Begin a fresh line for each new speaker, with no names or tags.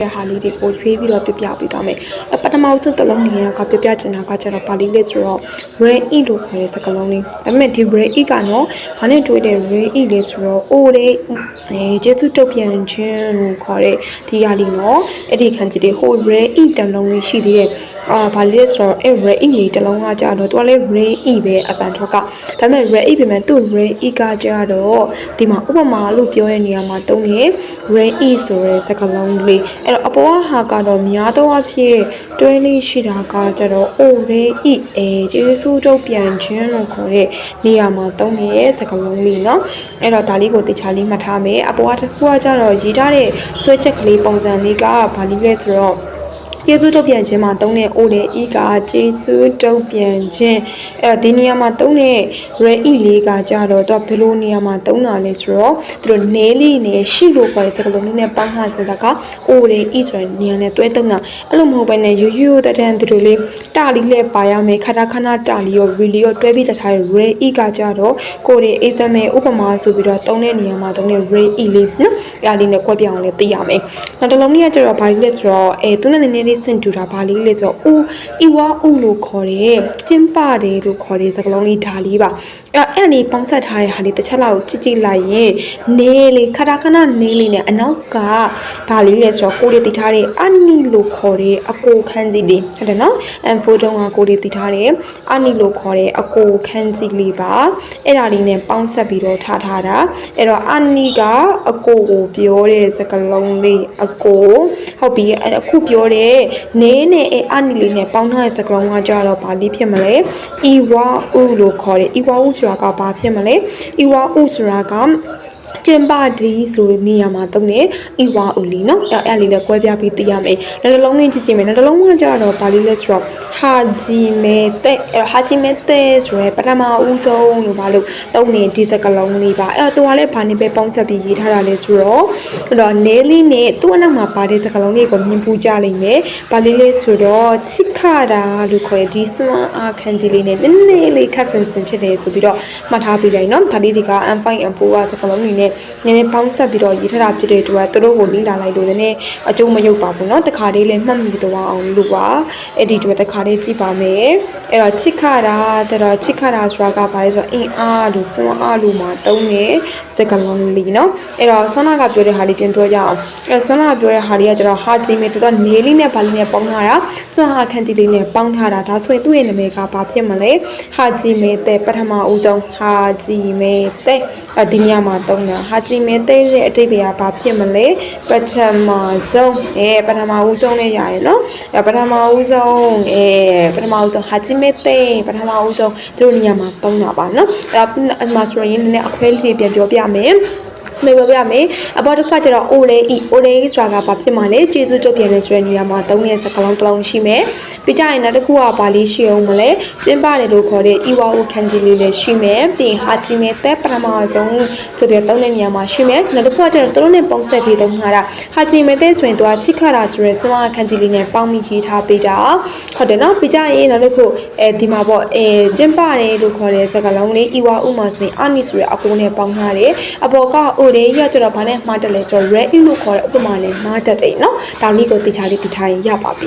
တဲ့ဟာလေးတွေကိုရွေးပြီးတော့ပြပြပေးသွားမယ်။အပထမဆုံးတစ်လုံးနေရကပြပြချင်တာကကျတော့ပါဠိလေးဆိုတော့ ray e လို့ခေါ်တဲ့စကားလုံးလေး။ဒါပေမဲ့ဒီ ray e ကတော့ဘာနဲ့တွေ့တဲ့ ray e လေးဆိုတော့ o လေးအဲကျေစုတုတ်ပြန်ခြင်းလို့ခေါ်တဲ့ဒီဟာလေးနော်။အဲ့ဒီခံကြီးလေးဟို ray e တစ်လုံးလေးရှိသေးတယ်။အာဘာလဲဆိုတော့အဲ့ ray e လေးတစ်လုံးကကြတော့သူကလည်း ray e ပဲအပန်ထွက်ကဒါပေမဲ့ ray e ပြင်မဲ့သူ့ ray e ကကြတော့ဒီမှာဥပမာလို့ပြောတဲ့နေရာမှာတုံးနေ ray e ဆိုတဲ့စကားလုံးလေးအဲ့တော့အပေါ်ကဟာကတော့များသောအားဖြင့်တွဲလေးရှိတာကကြတော့ o ray e အဲကျေးဇူးတုတ်ပြန်ခြင်းလို့ခေါ်တဲ့နေရာမှာတုံးနေတဲ့စကားလုံးလေးเนาะအဲ့တော့ဒါလေးကိုတခြားလေးမှတ်ထားမယ်အပေါ်ကတစ်ခုကကြတော့ရေးထားတဲ့ဆွဲချက်ကလေးပုံစံလေးကဘာလေးလဲဆိုတော့ ကျေးဇူးတုတ်ပြန်ခြင်းမှာတုံးတဲ့ o တဲ့ e ကကျေးဇူးတုတ်ပြန်ခြင်းအဲ့တော့ဒီနေရာမှာတုံးတဲ့ ray e လေးကကြတော့သူကဘယ်လိုနေရာမှာတုံးတာလဲဆိုတော့သူတို့နေလေးနဲ့ရှိလို့ခေါ်တဲ့စကားလုံးလေးနဲ့ပေါင်းထားဆိုတာက o တဲ့ e ဆိုတဲ့နေရာနဲ့တွဲတုံးတာအဲ့လိုမဟုတ်ဘဲနဲ့ရိုးရိုးတတန်းသူတို့လေးတာလီလေးပါရမယ်ခဏခဏတာလီရော really ရောတွဲပြီးတထားတဲ့ ray e ကကြတော့ကိုယ်ရဲ့ example ဥပမာဆိုပြီးတော့တုံးတဲ့နေရာမှာတုံးတဲ့ ray e လေးနော် အဲ့ဒါလေးနဲ့ကွက်ပြအောင်လေးသိရမယ်နောက်တစ်လုံးလေးကကျတော့ဘာလေးလဲဆိုတော့အဲသူနဲ့နည်းနည်းလေးစင်တူတာဘာလေးလဲဆိုတော့ u အီဝါ u လို့ခေါ်တဲ့ကျင်းပါတယ်လို့ခေါ်တဲ့စကားလုံးလေးဒါလေးပါအဲ့အဲ့ဒီပေါင်းဆက်ထားတဲ့ဟာလေးတစ်ချက်လောက်ကြည့်ကြည့်လိုက်ရင်နေလေးခဏခဏနေလေးနဲ့အနောက်ကဘာလေးလဲဆိုတော့ကိုလေးတည်ထားတဲ့အနီလို့ခေါ်တဲ့အကိုခန်းကြီးလေးဟုတ်တယ်နော် M4 တုံးကကိုလေးတည်ထားတဲ့အနီလို့ခေါ်တဲ့အကိုခန်းကြီးလေးပါအဲ့ဒါလေးနဲ့ပေါင်းဆက်ပြီးတော့ထားထားတာအဲ့တော့အနီကအကိုကိုပြောတဲ့စကားလုံးလေးအကိုဟုတ်ပြီအဲ့အခုပြောတဲ့နေနဲ့အဲ့အနီလေးနဲ့ပေါင်းထားတဲ့စကားလုံးကကြတော့ဘာလေးဖြစ်မလဲအီဝါဥလို့ခေါ်တယ်အီဝါဥဆိုတာကဘာဖြစ်မလဲအီဝါဥဆိုတာက ကျင်ပါဒီဆိုနေရာမှာတုံးနေအီဝါဦးလီနော်အဲ့အဲ့လေးလည်းကွဲပြားပြီးသိရမယ်နောက်တစ်လုံးလေးကြည့်ကြည့်မယ်နောက်တစ်လုံးကကြတော့ဘာလေးလဲဆိုတော့ဟာဂျီမဲတဲ့အဲ့ဟာဂျီမဲတဲ့ဆိုရယ်ပထမဦးဆုံးလို့ဘာလို့တုံးနေဒီစကလုံးလေးပါအဲ့တော့သူကလည်းဘာနေပဲပေါင်းဆက်ပြီးရေးထားတာလဲဆိုတော့အဲ့တော့နဲလေးနဲ့သူ့အနောက်မှာပါတဲ့စကလုံးလေးကိုမြင်ပူကြလိမ့်မယ်ဘာလေးလဲဆိုတော့ချစ် ခတာလို့ခေါ်တဲ့ဒီ small r candy လေးနဲ့နည်းနည်းလေးခက်ဆင်ဆင်ဖြစ်တယ်ဆိုပြီးတော့မှတ်ထားပေးလိုက်နော်ဒါလေးတွေက M5 M4 ကစကလုံးတွေနဲ့နည်းနည်းပေါင်းဆက်ပြီးတော့ရေးထတာဖြစ်တဲ့အတွက်သူတို့ကိုလေ့လာလိုက်လို့လည်းအကျိုးမရောက်ပါဘူးနော်တခါလေးလည်းမှတ်မိသွားအောင်လို့ပါအဲ့ဒီအတွက်တခါလေးကြည့်ပါမယ်အဲ့တော့ချစ်ခတာတဲ့တော့ချစ်ခတာဆိုတာကဘာလဲဆိုတော့အင်းအားလို့ small r လို့မှာတုံးနေစကလုံးလေးနော်အဲ့တော့ဆွမ်းနာကပြောတဲ့ဟာလေးပြန်ပြောရအောင်အဲ့ဆွမ်းနာပြောတဲ့ဟာလေးကကျတော့ဟာဂျီမေတော်တော်နေလေးနဲ့ဘာလေးနဲ့ပေါင်းထားတာဆွမ်းဟာခန့်ကြီးလေးနဲ့ပေါင်းထားတာဒါဆိုရင်သူ့ရဲ့နာမည်ကဘာဖြစ်မလဲဟာဂျီမေတဲ့ပထမဦးဆုံးဟာဂျီမေတဲ့အဒီညမှာတုံးတာဟာဂျီမေတဲ့ရဲ့အတိတ်ကဘာဖြစ်မလဲပထမဆုံးအဲပထမဦးဆုံးနဲ့ရရယ်နော်အဲပထမဦးဆုံးအဲပထမဦးဆုံးဟာဂျီမေတဲ့ပထမဦးဆုံးသူတို့ညမှာတုံးတာပါနော်အဲ့ဒါအမဆိုရင်လည်းအခွဲလေးတွေပြန်ပြောပြမယ် မေပြောပြမယ်အပေါ်တစ်ခါကျတော့ o လေ e o လေဆိုတာကဘာဖြစ်မှာလဲကျေစုတုတ်ပြန်လဲဆိုတဲ့နေရာမှာသုံးတဲ့စကားလုံးတစ်လုံးရှိမယ်ပြီးကြရင်နောက်တစ်ခုကဘာလေးရှိအောင်မလဲကျင်းပါတယ်လို့ခေါ်တဲ့ iwa o ခန်းကြီးလေးလည်းရှိမယ်ပြီးဟာဂျီမဲတဲ့ပထမဆုံးဆိုတဲ့သုံးတဲ့နေရာမှာရှိမယ်နောက်တစ်ခုကကျတော့သူတို့နဲ့ပေါင်းဆက်ပြီးသုံးထားတာဟာဂျီမဲတဲ့ဆိုရင်သူကချစ်ခတာဆိုတဲ့စွမ်းအားခန်းကြီးလေးနဲ့ပေါင်းပြီးရေးထားပေးတာဟုတ်တယ်နော်ပြီးကြရင်နောက်တစ်ခုအဲဒီမှာပေါ့အဲကျင်းပါတယ်လို့ခေါ်တဲ့စကားလုံးလေး iwa o မှာဆိုရင်အာနီဆိုတဲ့အကိုနဲ့ပေါင်းထားတယ်အပေါ်က o လေးရကျတော့ဘာနဲ့မှားတယ်လဲဆိုတော့ red လို့ခေါ်တဲ့ဥပမာနဲ့မှားတတ်တယ်နော်ဒါလေးကိုတေချာလေးတည်ထားရင်ရပါပြီ